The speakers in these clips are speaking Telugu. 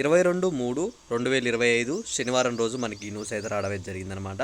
ఇరవై రెండు మూడు రెండు వేల ఇరవై ఐదు శనివారం రోజు మనకి ఈ న్యూస్ అయితే రావడం జరిగిందనమాట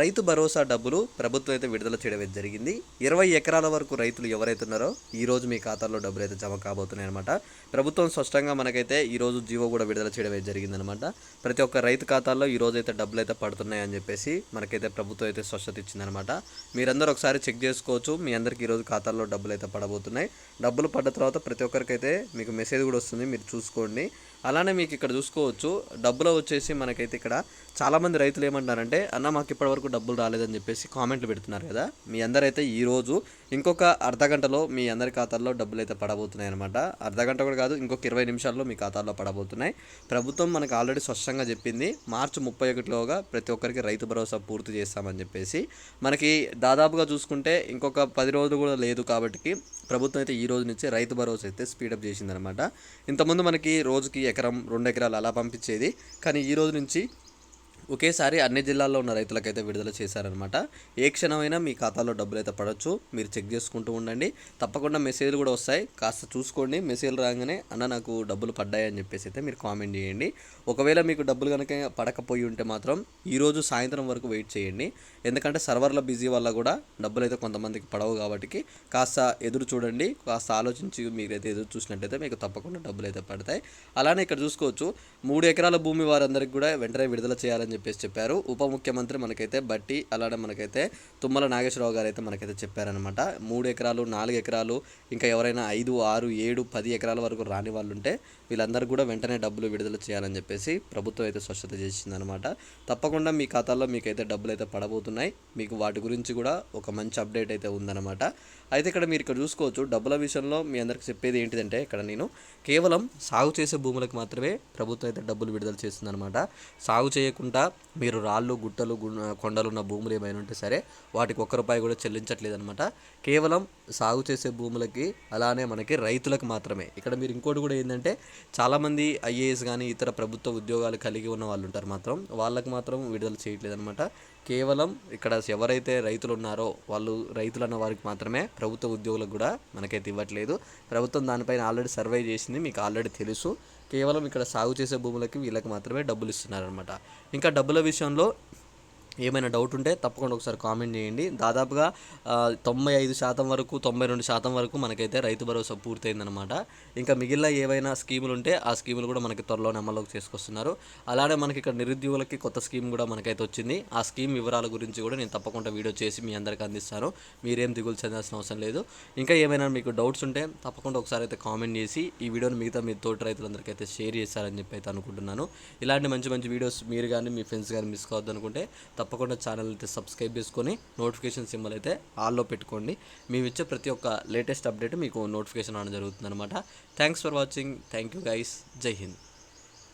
రైతు భరోసా డబ్బులు ప్రభుత్వం అయితే విడుదల చేయడం జరిగింది. ఇరవై ఎకరాల వరకు రైతులు ఎవరైతే ఉన్నారో ఈ రోజు మీ ఖాతాలో డబ్బులు అయితే జమ కాబోతున్నాయి అనమాట ప్రభుత్వం స్పష్టంగా మనకైతే ఈ రోజు జీవో కూడా విడుదల చేయడం జరిగిందనమాట ప్రతి ఒక్క రైతు ఖాతాల్లో ఈ రోజు అయితే డబ్బులు అయితే పడుతున్నాయి అని చెప్పేసి మనకైతే ప్రభుత్వం అయితే స్పష్టత ఇచ్చిందనమాట మీరందరూ ఒకసారి చెక్ చేసుకోవచ్చు. మీ అందరికీ ఈరోజు ఖాతాల్లో డబ్బులు అయితే పడబోతున్నాయి. డబ్బులు పడ్డ తర్వాత ప్రతి ఒక్కరికైతే మీకు మెసేజ్ కూడా వస్తుంది. మీరు చూసుకోండి. అలానే మీకు ఇక్కడ చూసుకోవచ్చు. డబ్బులు వచ్చేసి మనకైతే ఇక్కడ చాలామంది రైతులు ఏమంటారంటే అన్న మాకు ఇప్పటివరకు డబ్బులు రాలేదని చెప్పేసి కామెంట్లు పెడుతున్నారు కదా. మీ అందరైతే ఈరోజు ఇంకొక అర్ధ గంటలో మీ అందరి ఖాతాల్లో డబ్బులు అయితే పడబోతున్నాయి అనమాట అర్ధ గంట కూడా కాదు ఇంకొక ఇరవై నిమిషాల్లో మీ ఖాతాల్లో పడబోతున్నాయి. ప్రభుత్వం మనకు ఆల్రెడీ స్పష్టంగా చెప్పింది మార్చి ముప్పై ఒకటిలోగా ప్రతి ఒక్కరికి రైతు భరోసా పూర్తి చేస్తామని చెప్పేసి. మనకి దాదాపుగా చూసుకుంటే ఇంకొక పది రోజులు కూడా లేదు కాబట్టి ప్రభుత్వం అయితే ఈ రోజు నుంచి రైతు భరోసా అయితే స్పీడప్ చేసిందనమాట ఇంతకుముందు మనకి రోజుకి ఎకరం రెండు ఎకరాలు అలా పంపించేది. కానీ ఈ రోజు నుంచి ఒకేసారి అన్ని జిల్లాల్లో ఉన్న రైతులకైతే విడుదల చేశారనమాట ఏ క్షణమైనా మీ ఖాతాలో డబ్బులు అయితే పడవచ్చు మీరు చెక్ చేసుకుంటూ ఉండండి. తప్పకుండా మెసేజ్లు కూడా వస్తాయి. కాస్త చూసుకోండి. మెసేజ్లు రాగానే అన్న నాకు డబ్బులు పడ్డాయని చెప్పేసి అయితే మీరు కామెంట్ చేయండి. ఒకవేళ మీకు డబ్బులు కనుక పడకపోయి ఉంటే మాత్రం ఈరోజు సాయంత్రం వరకు వెయిట్ చేయండి. ఎందుకంటే సర్వర్ల బిజీ వల్ల కూడా డబ్బులు అయితే కొంతమందికి పడవు కాబట్టి కాస్త ఎదురు చూడండి. కాస్త ఆలోచించి మీరైతే ఎదురు చూసినట్టయితే మీకు తప్పకుండా డబ్బులు అయితే పడతాయి. అలానే ఇక్కడ చూసుకోవచ్చు. మూడు ఎకరాల భూమి వారందరికీ కూడా వెంటనే విడుదల చేయాలని చెప్పి చెప్పేసి చెప్పారు. ఉప ముఖ్యమంత్రి మనకైతే బట్టి అలానే మనకైతే తుమ్మల నాగేశ్వరరావు గారు అయితే మనకైతే చెప్పారనమాట మూడు ఎకరాలు నాలుగు ఎకరాలు ఇంకా ఎవరైనా ఐదు ఆరు ఏడు పది ఎకరాల వరకు రాని వాళ్ళు ఉంటే వీళ్ళందరూ కూడా వెంటనే డబ్బులు విడుదల చేయాలని చెప్పేసి ప్రభుత్వం అయితే స్వచ్ఛత చేసిందనమాట తప్పకుండా మీ ఖాతాల్లో మీకైతే డబ్బులు అయితే పడబోతున్నాయి. మీకు వాటి గురించి కూడా ఒక మంచి అప్డేట్ అయితే ఉందన్నమాట. అయితే ఇక్కడ మీరు ఇక్కడ చూసుకోవచ్చు డబ్బుల విషయంలో మీ అందరికి చెప్పేది ఏంటిదంటే ఇక్కడ నేను కేవలం సాగు చేసే భూములకు మాత్రమే ప్రభుత్వం అయితే డబ్బులు విడుదల చేస్తుందన్నమాట. సాగు చేయకుండా మీరు రాళ్ళు గుట్టలు కొండలున్న కొండలు ఉన్న భూములు ఏమైనా ఉంటే సరే వాటికి ఒక్క రూపాయి కూడా చెల్లించట్లేదు అనమాట కేవలం సాగు చేసే భూములకి అలానే మనకి రైతులకు మాత్రమే. ఇక్కడ మీరు ఇంకోటి కూడా ఏంటంటే చాలామంది ఐఏఎస్ కానీ ఇతర ప్రభుత్వ ఉద్యోగాలు కలిగి ఉన్న వాళ్ళు ఉంటారు మాత్రం. వాళ్ళకి మాత్రం విడుదల చేయట్లేదు అనమాట కేవలం ఇక్కడ ఎవరైతే రైతులు ఉన్నారో వాళ్ళు రైతులు అన్న వారికి మాత్రమే ప్రభుత్వ ఉద్యోగులకు కూడా మనకైతే ఇవ్వట్లేదు. ప్రభుత్వం దానిపైన ఆల్రెడీ సర్వే చేసింది మీకు ఆల్రెడీ తెలుసు. కేవలం ఇక్కడ సాగు చేసే భూములకి వీళ్ళకి మాత్రమే డబ్బులు ఇస్తున్నారనమాట ఇంకా డబ్బుల విషయంలో ఏమైనా డౌట్ ఉంటే తప్పకుండా ఒకసారి కామెంట్ చేయండి. దాదాపుగా తొంభై ఐదు శాతం వరకు తొంభై రెండు శాతం వరకు మనకైతే రైతు భరోసా పూర్తయిందనమాట ఇంకా మిగిలిన ఏవైనా స్కీములు ఉంటే ఆ స్కీములు కూడా మనకి త్వరలోనే అమల్లోకి చేసుకొస్తున్నారు. అలానే మనకి ఇక్కడ నిరుద్యోగులకి కొత్త స్కీమ్ కూడా మనకైతే వచ్చింది. ఆ స్కీమ్ వివరాల గురించి కూడా నేను తప్పకుండా వీడియో చేసి మీ అందరికీ అందిస్తాను. మీరేం దిగులు చెందాల్సిన అవసరం లేదు. ఇంకా ఏమైనా మీకు డౌట్స్ ఉంటే తప్పకుండా ఒకసారి అయితే కామెంట్ చేసి ఈ వీడియోని మిగతా మీ తోటి రైతులందరికీ అయితే షేర్ చేస్తారని చెప్పి అయితే అనుకుంటున్నాను. ఇలాంటి మంచి మంచి వీడియోస్ మీరు కానీ మీ ఫ్రెండ్స్ కానీ మిస్ కావద్దు అనుకుంటే తప్పకుండా ఛానల్ అయితే సబ్స్క్రైబ్ చేసుకొని నోటిఫికేషన్ సింబల్ అయితే ఆల్లో పెట్టుకోండి. మేము ఇచ్చే ప్రతి ఒక్క లేటెస్ట్ అప్డేట్ మీకు నోటిఫికేషన్ రావడం జరుగుతుంది అనమాట thanks for watching thank you guys Jai Hind